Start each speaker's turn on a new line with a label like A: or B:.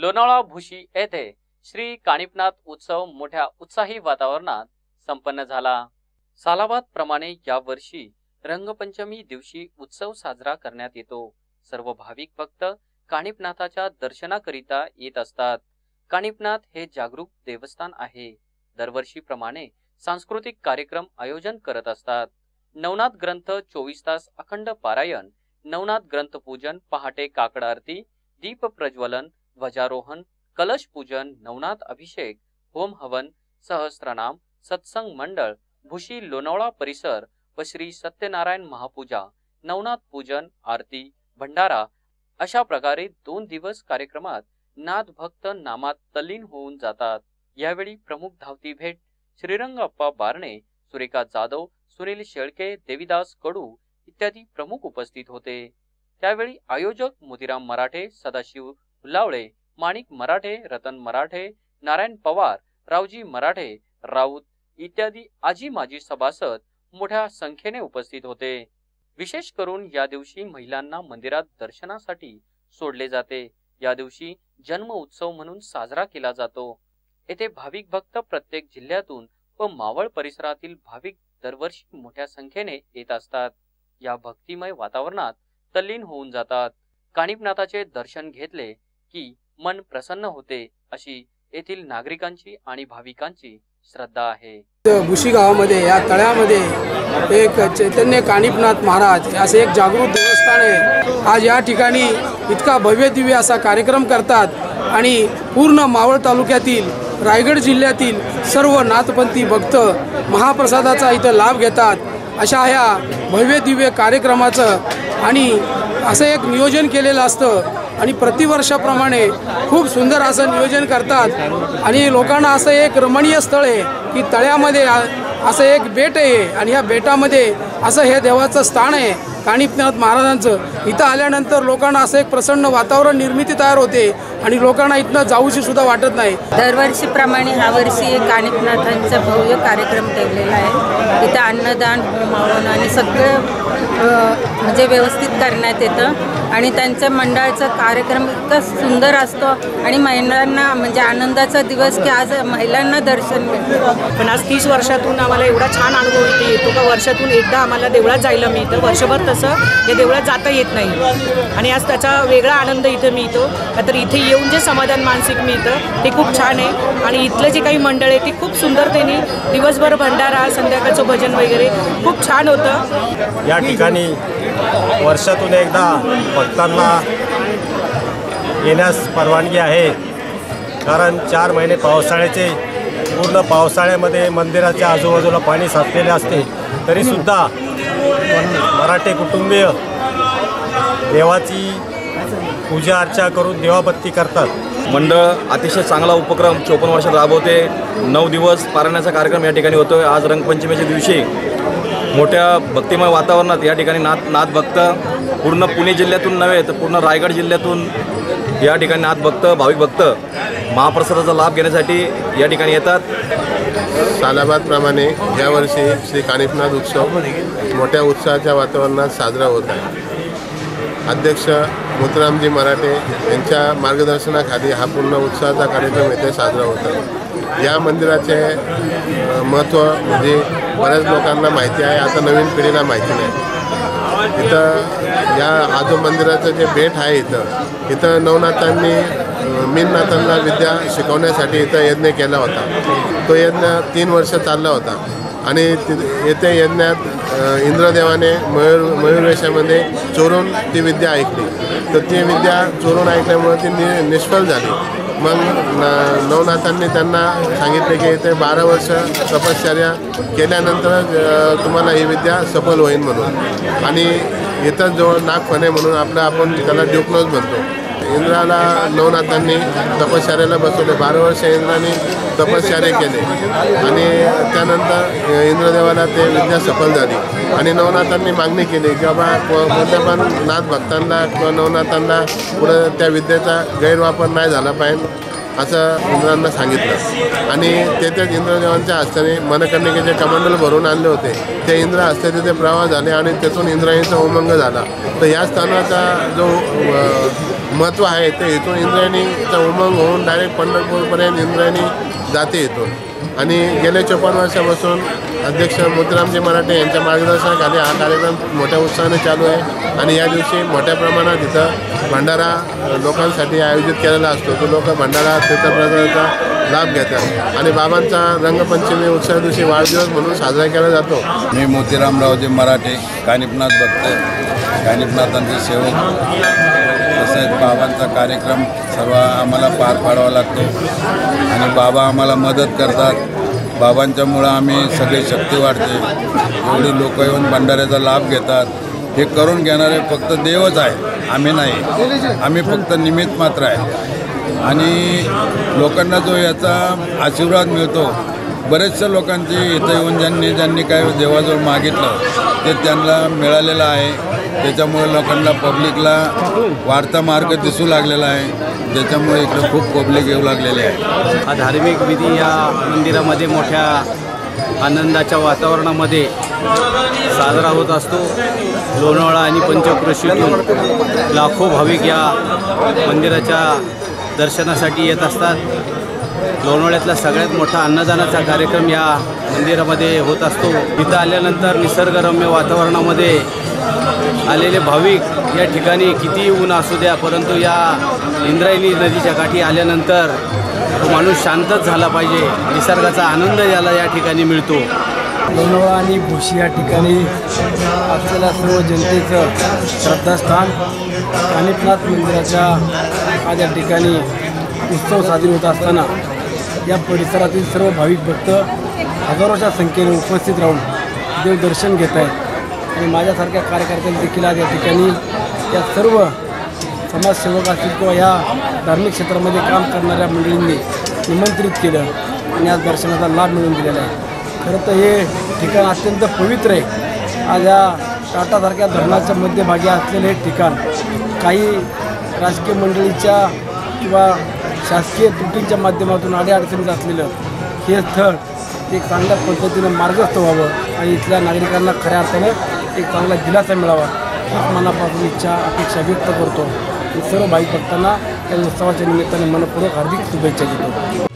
A: लोणावळा भुशी येथे श्री काणिपनाथ उत्सव मोठ्या उत्साही वातावरणात संपन्न झाला. सालाबाद प्रमाणे यावर्षी रंगपंचमी दिवशी उत्सव साजरा करण्यात येतो. सर्व भाविक भक्त काणिपनाथाच्या दर्शनाकरिता येत असतात. काणिपनाथ हे जागरूक देवस्थान आहे. दरवर्षीप्रमाणे सांस्कृतिक कार्यक्रम आयोजन करत असतात. नवनाथ ग्रंथ चोवीस तास अखंड पारायण नवनाथ ग्रंथ पूजन पहाटे काकड आरती दीप प्रज्वलन ध्वजारोहण कलश पूजन नवनाथ अभिषेक होम हवन सहस्त्रनाम सत्संग मंडळ भुशी लोणावळा परिसर व श्री सत्यनारायण महापूजा नवनाथ पूजन आरती भंडारा अशा प्रकारे दोन दिवस कार्यक्रमात नाथ भक्त नामात तल्लीन होऊन जातात. यावेळी प्रमुख धावती भेट श्रीरंग अप्पा बारणे सुरेखा जाधव सुनील शेळके देविदास कडू इत्यादी प्रमुख उपस्थित होते. त्यावेळी आयोजक मोतीराम मराठे सदाशिव फुलावळे माणिक मराठे रतन मराठे नारायण पवार रावजी मराठे राऊत इत्यादी आजी माजी सभासद मोठ्या संख्येने उपस्थित होते. विशेष करून या दिवशी महिलांना मंदिरात दर्शनासाठी सोडले जाते. या दिवशी जन्म उत्सव म्हणून साजरा केला जातो. येथे भाविक भक्त प्रत्येक जिल्ह्यातून व मावळ परिसरातील भाविक दरवर्षी मोठ्या संख्येने येत असतात. या भक्तिमय वातावरणात तल्लीन होऊन जातात. काणिपनाथाचे दर्शन घेतले की मन प्रसन्न होते अशी येथील नागरिकांची आणि भाविकांची श्रद्धा आहे.
B: भुशी गावामध्ये या तळ्यामध्ये एक चैतन्य कानिपनाथ महाराज असे एक जागृत देवस्थान आहे. आज या ठिकाणी इतका भव्य दिव्य असा कार्यक्रम करतात आणि पूर्ण मावळ तालुक्यातील रायगड जिल्ह्यातील सर्व नाथपंथी भक्त महाप्रसादाचा इथं लाभ घेतात. अशा ह्या भव्य दिव्य कार्यक्रमाचं आणि असं एक नियोजन केलेलं असतं. आणि प्रतिवर्षाप्रमाणे खूप सुंदर असं नियोजन करतात. आणि लोकांना असं एक रमणीय स्थळ आहे की तळ्यामध्ये असं एक बेट आहे. आणि या बेटामध्ये असं हे देवाचं स्थान आहे. काणिपनाथ महाराजांचं. इथं आल्यानंतर लोकांना असं एक प्रसन्न वातावरण निर्मिती तयार होते. आणि लोकांना इथनं जाऊशी सुद्धा वाटत नाही.
C: दरवर्षीप्रमाणे ह्या वर्षी कानिकनाथांचा भव्य कार्यक्रम ठेवलेला आहे. इथं अन्नदान होम आणि सगळं म्हणजे व्यवस्थित करण्यात येतं. आणि त्यांच्या मंडळाचा कार्यक्रम इतका सुंदर असतो. आणि महिलांना म्हणजे आनंदाचा दिवस की आज महिलांना दर्शन मिळतं.
D: पण आज तीस वर्षातून आम्हाला एवढा छान अनुभव येतो का? वर्षातून एकदा आम्हाला देवळात जायला मिळतं. वर्षभर तसं या देवळात जाता येत नाही. आणि आज त्याचा वेगळा आनंद इथं मिळतो. तर इथे येऊन जे समाधान मानसिक मिळतं ते खूप छान आहे. आणि इथलं जे काही मंडळ आहे ते खूप सुंदरतेने दिवसभर भंडारा संध्याकाळचं भजन वगैरे खूप छान होतं.
E: या ठिकाणी वर्षातून एकदा भक्तांना येण्यास परवानगी आहे. कारण चार महिने पावसाळ्याचे पूर्ण पावसाळ्यामध्ये मंदिराच्या आजूबाजूला पाणी साचलेले असते. तरीसुद्धा मराठे कुटुंबीय देवाची पूजा अर्चा करून देवाबत्ती करतात.
F: मंडळ अतिशय चांगला उपक्रम चोपन्न वर्षात राबवते. नऊ दिवस पारण्याचा कार्यक्रम या ठिकाणी होतो आज रंगपंचमीच्या दिवशी मोठ्या भक्तिमय वातावरणात या ठिकाणी नाथ नाथ भक्त पूर्ण पुणे जिल्ह्यातून नव्हे तर पूर्ण रायगड जिल्ह्यातून या ठिकाणी नाथ भक्त भाविक भक्त महाप्रसादाचा लाभ घेण्यासाठी या ठिकाणी येतात.
G: सालाबादप्रमाणे यावर्षी श्री कानिपनाथ उत्सव मोठ्या उत्साहाच्या वातावरणात साजरा होत आहे. अध्यक्ष मोतीरामजी मराठे यांच्या मार्गदर्शनाखाली हा पूर्ण उत्साहाचा कार्यक्रम येथे साजरा होत आहे. या मंदिराचे महत्त्व म्हणजे बऱ्याच लोकांना माहिती आहे आता नवीन पिढीला माहिती नाही. इथं या आजो मंदिराचं जे बेट आहे इथं इथं नवनाथांनी मीननाथांना विद्या शिकवण्यासाठी इथं यज्ञ केला होता. तो यज्ञ तीन वर्ष चालला होता. आणि ति येथे यज्ञात इंद्रदेवाने मयूर मयूरवेशामध्ये चोरून ती विद्या ऐकली. तर ती विद्या चोरून ऐकल्यामुळे ती नि निष्फळ झाली. मग न नवनाथांनी त्यांना सांगितले की इथे बारा वर्ष तपश्चर्या केल्यानंतर तुम्हाला ही विद्या सफल होईल म्हणून. आणि इथं जवळ नागफणे म्हणून आपलं आपण त्याला ड्युपनोज म्हणतो. इंद्राला नवनाथांनी तपश्चर्याला बसवले. बारा वर्ष इंद्राने तपश्चर्या केले. आणि त्यानंतर इंद्रदेवाला ते विद्या सफल झाली. आणि नवनाथांनी मागणी केली की बाबा कोणत्या पण नाथ भक्तांना किंवा नवनाथांना पुढं त्या विद्येचा गैरवापर नाही झाला पाहिजे असं इंद्रांना सांगितलं. आणि तेथेच इंद्रदेवांच्या हस्त्याने मनकर्णिकेचे कमंडल भरून आणले होते. ते इंद्र हस्ते तिथे प्रवाह झाले आणि तेथून इंद्रायणीचा उमंग झाला. तर या स्थानाचा जो महत्त्व आहे ते इथून इंद्रायणीचा उमंग होऊन डायरेक्ट पंढरपूरपर्यंत इंद्रायणी जाते इथून. आणि गेल्या चोपन्न वर्षापासून अध्यक्ष मोतीरामजी मराठे यांच्या मार्गदर्शनाखाली हा कार्यक्रम मोठ्या उत्साहाने चालू आहे. आणि या दिवशी मोठ्या प्रमाणात इथं भंडारा लोकांसाठी आयोजित केलेला असतो. तो लोक भंडारा तीर्थप्रसादाचा लाभ घेतात. आणि बाबांचा रंगपंचमी उत्सव दिवशी वाढदिवस म्हणून साजरा केला जातो.
H: मी मोतीरामरावजी मराठे कानिपनाथ भक्त. गणितनाथांची सेवक तसेच बाबांचा कार्यक्रम सर्व आम्हाला पार पाडावा लागतो. आणि बाबा आम्हाला मदत करतात. बाबांच्यामुळं आम्ही सगळी शक्ती वाढते. एवढी लोक येऊन भंडाऱ्याचा लाभ घेतात. हे करून घेणारे फक्त देवच आहे आम्ही नाही. आम्ही फक्त निमित्त मात्र आहे. आणि लोकांना जो याचा आशीर्वाद मिळतो बरेचशा लोकांची इथं येऊन ज्यांनी ज्यांनी काय देवाजवळ मागितलं ते त्यांना मिळालेलं आहे. त्याच्यामुळे लोकांना पब्लिकला वाढता मार्ग दिसू लागलेला आहे. ज्याच्यामुळे इकडे खूप पब्लिक येऊ लागलेले आहे.
I: हा धार्मिक विधी या मंदिरामध्ये मोठ्या आनंदाच्या वातावरणामध्ये साजरा होत असतो. लोणावळा आणि पंचक्रोशीतून लाखो भाविक या मंदिराच्या दर्शनासाठी येत असतात. लोणावळ्यातला सगळ्यात मोठा अन्नदानाचा कार्यक्रम या मंदिरामध्ये होत असतो. इथं आल्यानंतर निसर्गरम्य वातावरणामध्ये आलेले भाविक या ठिकाणी कितीही ऊन असू द्या परंतु या इंद्रायणी नदीच्या काठी आल्यानंतर तो माणूस शांतच झाला पाहिजे. निसर्गाचा आनंद याला या ठिकाणी मिळतो.
B: लोणावळा आणि भुशी या ठिकाणी असलेल्या सर्व जनतेचं श्रद्धास्थान कानिपनाथ मंदिराच्या आज या ठिकाणी उत्सव साजरे होत असताना या परिसरातील सर्व भाविक भक्त हजारोच्या संख्येने उपस्थित राहून देवदर्शन घेत आहेत. आणि माझ्यासारख्या कार्यकर्त्यांनी देखील आज या ठिकाणी या सर्व समाजसेवक असतील किंवा या धार्मिक क्षेत्रामध्ये काम करणाऱ्या मंडळींनी निमंत्रित केलं आणि आज दर्शनाचा लाभ मिळवून दिलेला आहे. खरं तर हे ठिकाण अत्यंत पवित्र आहे. आज या टाटासारख्या धरणाच्या मध्यभागी असलेले हे ठिकाण काही राजकीय मंडळीच्या किंवा शासकीय त्रुटींच्या माध्यमातून अडीअडचणीत असलेलं हे स्थळ एक चांगल्या पद्धतीनं मार्गस्थ व्हावं आणि इथल्या नागरिकांना खऱ्या अर्थानं एक चांगला दिलासा मिळावा हीच मनापासून इच्छा अपेक्षा व्यक्त करतो. सर्व भाई भक्तांना या उत्सवाच्या निमित्ताने मनपूर्वक हार्दिक शुभेच्छा देतो.